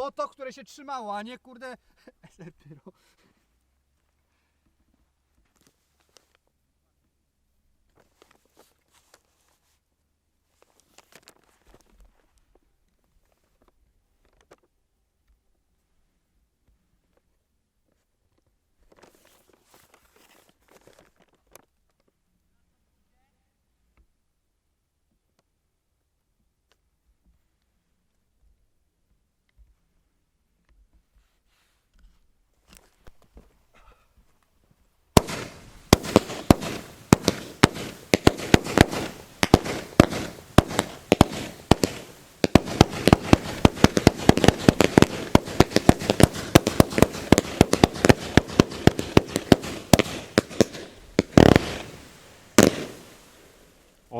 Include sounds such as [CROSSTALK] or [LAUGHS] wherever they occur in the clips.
było to, które się trzymało, a nie kurde [LAUGHS]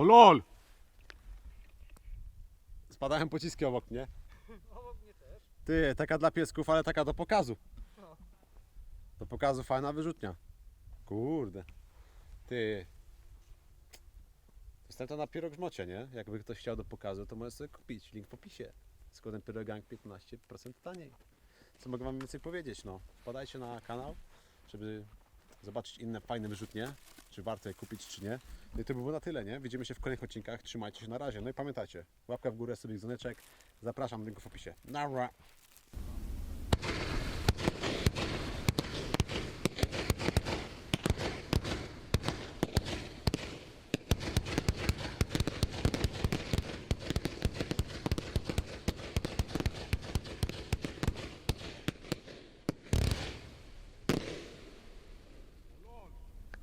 O lol! Spadają pociski obok mnie. [LAUGHS] Obok mnie też. Ty, taka dla piesków, ale taka do pokazu. No. Do pokazu fajna wyrzutnia. Kurde. Ty. Jestem to na pirogrzmocie, nie? Jakby ktoś chciał do pokazu, to może sobie kupić. Link w opisie. Z kodem pyrogang 15% taniej. Co mogę wam więcej powiedzieć? No, wpadajcie na kanał, żeby zobaczyć inne fajne wyrzutnie. Czy warto je kupić, czy nie. No i to by było na tyle, nie? Widzimy się w kolejnych odcinkach. Trzymajcie się na razie. No i pamiętajcie, łapka w górę, sobie dzwoneczek. Zapraszam, link w opisie. Nara!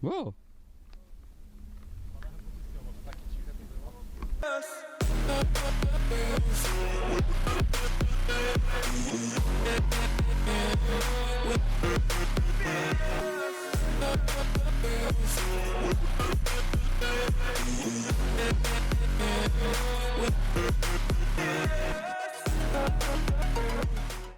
Whoa.